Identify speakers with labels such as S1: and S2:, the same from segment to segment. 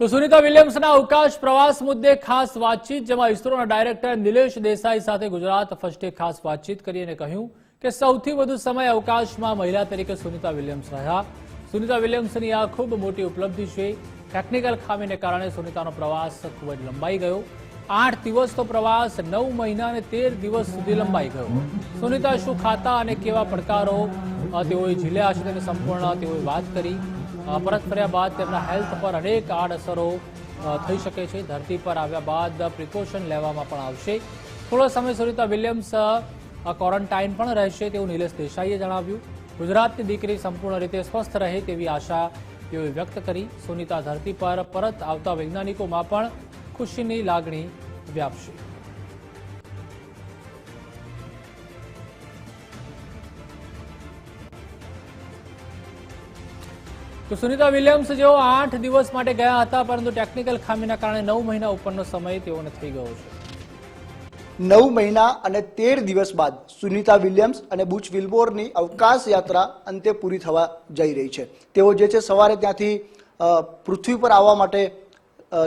S1: તો સુનિતા વિલિયમ્સના અવકાશ પ્રવાસ મુદ્દે ખાસ વાતચીત, જેમાં ઇસરોના ડાયરેક્ટર નિલેશ દેસાઈ સાથે ગુજરાત ફર્સ્ટે ખાસ વાતચીત કરી અને કહ્યું કે સૌથી વધુ સમય અવકાશમાં મહિલા તરીકે સુનિતા વિલિયમ્સ રહ્યા. સુનિતા વિલિયમ્સની આ ખૂબ મોટી ઉપલબ્ધિ છે. ટેકનિકલ ખામીને કારણે સુનિતાનો પ્રવાસ ખૂબ જ લંબાઈ ગયો. આઠ દિવસનો પ્રવાસ, નવ મહિના અને તેર દિવસ સુધી લંબાઈ ગયો. સુનિતા શું ખાતા અને કેવા પડકારો તેઓએ ઝીલ્યા છે તેની સંપૂર્ણ તેઓએ વાત કરી. પરત ફર્યા બાદ તેમના હેલ્થ પર અનેક આડઅસરો થઈ શકે છે. ધરતી પર આવ્યા બાદ પ્રિકોશન લેવામાં પણ આવશે. થોડો સમય સુનિતા વિલિયમ્સ ક્વોરન્ટાઇન પણ રહેશે તેવું નિલેશ દેસાઈએ જણાવ્યું. ગુજરાતની દીકરી સંપૂર્ણ રીતે સ્વસ્થ રહે તેવી આશા તેઓએ વ્યક્ત કરી. સુનિતા ધરતી પર પરત આવતા વૈજ્ઞાનિકોમાં પણ ખુશીની લાગણી વ્યાપશે. તો સુનિતા વિલિયમ્સ જેઓ આઠ દિવસ માટે ગયા હતા, પરંતુ ટેકનિકલ ખામીના કારણે નવ મહિના ઉપરનો સમય તેઓને થઈ ગયો છે.
S2: નવ મહિના અને તેર દિવસ બાદ સુનિતા વિલિયમ્સ અને બુચ વિલ્બોરની અવકાશ યાત્રા અંતે પૂરી થવા જઈ રહી છે. તેઓ જે છે સવારે ત્યાંથી પૃથ્વી પર આવવા માટે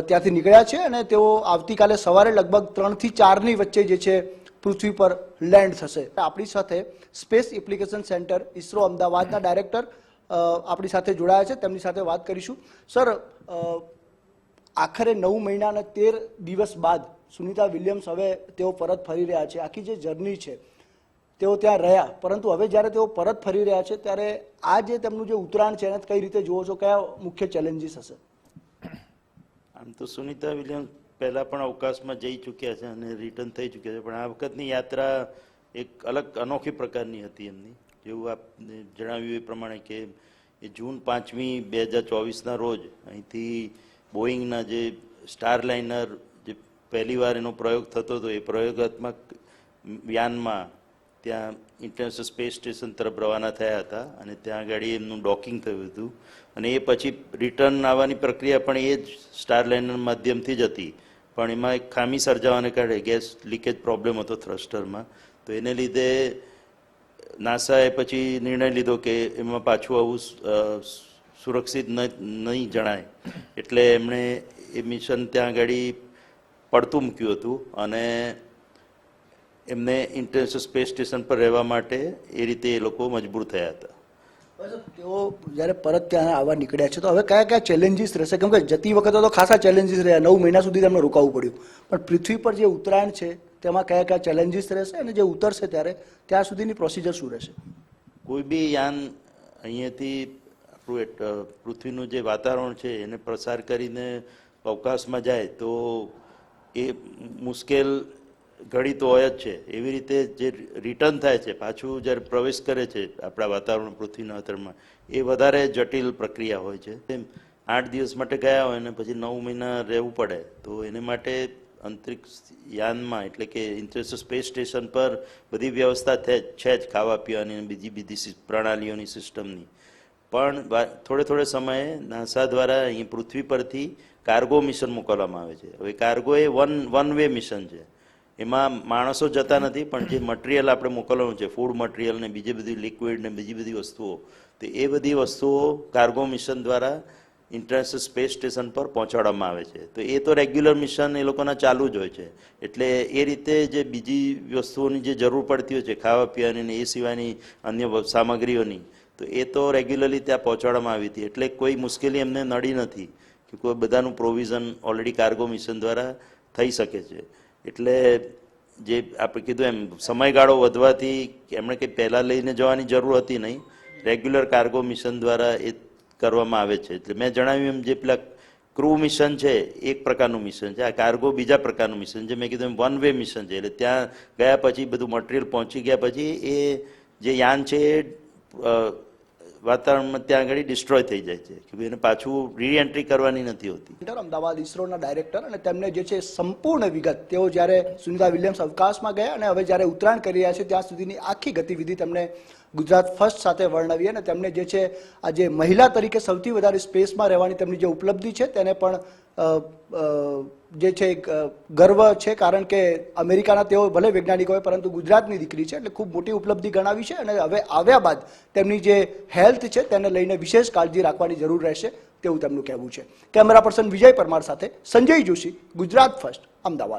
S2: ત્યાંથી નીકળ્યા છે અને તેઓ આવતીકાલે સવારે લગભગ ત્રણથી ચારની વચ્ચે જે છે પૃથ્વી પર લેન્ડ થશે. આપણી સાથે સ્પેસ એપ્લિકેશન સેન્ટર ઇસરો અમદાવાદના ડાયરેક્ટર આપણી સાથે જોડાયા છે, તેમની સાથે વાત કરીશું. સર આખરે નવ મહિના અને તેર દિવસ બાદ સુનિતા વિલિયમ્સ હવે તેઓ પરત ફરી રહ્યા છે. આખી જે જર્ની છે, તેઓ ત્યાં રહ્યા. પરંતુ હવે જ્યારે તેઓ પરત ફરી રહ્યા છે, ત્યારે આ જે તેમનું જે ઉત્તરાયણ છે, એને કઈ રીતે જુઓ છો? કયા મુખ્ય ચેલેન્જીસ હશે?
S3: આમ તો સુનિતા વિલિયમ્સ પહેલાં પણ અવકાશમાં જઈ ચૂક્યા છે અને રિટર્ન થઈ ચૂક્યા છે. પણ આ વખતની યાત્રા એક અલગ અનોખી પ્રકારની હતી એમની. જેવું આપને જણાવ્યું એ પ્રમાણે કે એ જૂન પાંચમી બે હજાર ચોવીસના રોજ અહીંથી બોઈંગના જે સ્ટાર લાઇનર જે પહેલીવાર એનો પ્રયોગ થતો હતો, એ પ્રયોગાત્મક યાનમાં ત્યાં ઇન્ટરનેશનલ સ્પેસ સ્ટેશન તરફ રવાના થયા હતા અને ત્યાં આગળ એમનું ડોકિંગ થયું હતું. અને એ પછી રિટર્ન આવવાની પ્રક્રિયા પણ એ જ સ્ટાર લાઇનર માધ્યમથી જ હતી. પણ એમાં એક ખામી સર્જાવાને કારણે ગેસ લીકેજ પ્રોબ્લેમ હતો થ્રસ્ટરમાં. તો એને લીધે નાસાએ પછી નિર્ણય લીધો કે એમાં પાછું આવું સુરક્ષિત નહીં જણાય. એટલે એમણે એ મિશન ત્યાં આગળ પડતું મૂક્યું હતું અને એમને ઇન્ટરનેશનલ સ્પેસ સ્ટેશન પર રહેવા માટે એ રીતે એ લોકો મજબૂર થયા હતા.
S2: તેઓ જ્યારે પરત ત્યાં આવવા નીકળ્યા છે, તો હવે કયા કયા ચેલેન્જીસ રહેશે? કેમ કે જતી વખતે તો ખાસા ચેલેન્જીસ રહ્યા. નવ મહિના સુધી તેમને રોકાવું પડ્યું. પણ પૃથ્વી પર જે ઉત્તરાયણ છે તેમાં કયા કયા ચેલેન્જીસ રહેશે અને જે ઉતરશે ત્યારે ત્યાં સુધીની પ્રોસિજર શું રહેશે?
S3: કોઈ બી યાન અહીંયાથી પૃથ્વીનું જે વાતાવરણ છે, એને પ્રસાર કરીને અવકાશમાં જાય, તો એ મુશ્કેલ ઘડી તો હોય જ છે. એવી રીતે જે રિટર્ન થાય છે, પાછું જ્યારે પ્રવેશ કરે છે આપણા વાતાવરણ પૃથ્વીના વાતાવરણમાં એ વધારે જટિલ પ્રક્રિયા હોય છે. તેમ આઠ દિવસ માટે ગયા હોય અને પછી નવ મહિના રહેવું પડે, તો એને માટે અંતરિક્ષ યાનમાં, એટલે કે ઇન્ટરનેશનલ સ્પેસ સ્ટેશન પર બધી વ્યવસ્થા છે જ ખાવા પીવાની બીજી બીજી પ્રણાલીઓની સિસ્ટમની. પણ થોડે થોડે સમયે નાસા દ્વારા અહીં પૃથ્વી પરથી કાર્ગો મિશન મોકલવામાં આવે છે. હવે કાર્ગો એ વન વન વે મિશન છે. એમાં માણસો જતા નથી, પણ જે મટીરિયલ આપણે મોકલવાનું છે, ફૂડ મટીરિયલ ને બીજી બધી લિક્વિડ ને બીજી બધી વસ્તુઓ, તો એ બધી વસ્તુઓ કાર્ગો મિશન દ્વારા ઇન્ટરનેશનલ સ્પેસ સ્ટેશન પર પહોંચાડવામાં આવે છે. તો એ તો રેગ્યુલર મિશન એ લોકોના ચાલુ જ હોય છે. એટલે એ રીતે જે બીજી વસ્તુઓની જે જરૂર પડતી હોય છે, ખાવા પીવાની એ સિવાયની અન્ય સામગ્રીઓની, તો એ તો રેગ્યુલરલી ત્યાં પહોંચાડવામાં આવી હતી. એટલે કોઈ મુશ્કેલી એમને નડી નથી કે કોઈ બધાનું પ્રોવિઝન ઓલરેડી કાર્ગો મિશન દ્વારા થઈ શકે છે. એટલે જે આપણે કીધું એમ, સમયગાળો વધવાથી એમણે કંઈ પહેલાં લઈને જવાની જરૂર હતી નહીં. રેગ્યુલર કાર્ગો મિશન દ્વારા એ કરવામાં આવે છે. એટલે મેં જણાવ્યું એમ જે પેલા ક્રૂ મિશન છે, એક પ્રકારનું મિશન છે. આ કાર્ગો બીજા પ્રકારનું મિશન છે. મેં કીધું એમ વન વે મિશન છે. એટલે ત્યાં ગયા પછી બધું મટીરિયલ પહોંચી ગયા પછી એ જે યાન છે એ વાતાવરણમાં ત્યાં આગળ ડિસ્ટ્રોય થઈ જાય છે. કે એને પાછું રીએન્ટ્રી કરવાની નથી હોતી.
S2: અમદાવાદ ઇસરોના ડાયરેક્ટર અને તેમને જે છે સંપૂર્ણ વિગત. તેઓ જ્યારે સુનિતા વિલિયમ્સ અવકાશમાં ગયા અને હવે જ્યારે ઉત્તરાયણ કરી રહ્યા છે, ત્યાં સુધીની આખી ગતિવિધિ તેમને ગુજરાત ફર્સ્ટ સાથે વર્ણવીએ અને તેમને જે છે, આ જે મહિલા તરીકે સૌથી વધારે સ્પેસમાં રહેવાની તેમની જે ઉપલબ્ધિ છે, તેને પણ જે છે ગર્વ છે, કારણ કે અમેરિકાના તેઓ ભલે વૈજ્ઞાનિક હોય, પરંતુ ગુજરાતની દીકરી છે, એટલે ખૂબ મોટી ઉપલબ્ધિ ગણાવી છે અને હવે આવ્યા બાદ તેમની જે હેલ્થ છે, તેને લઈને વિશેષ કાળજી રાખવાની જરૂર રહેશે તેવું તેમનું કહેવું છે. કેમેરા પર્સન વિજય પરમાર સાથે સંજય જોશી, ગુજરાત ફર્સ્ટ, અમદાવાદ.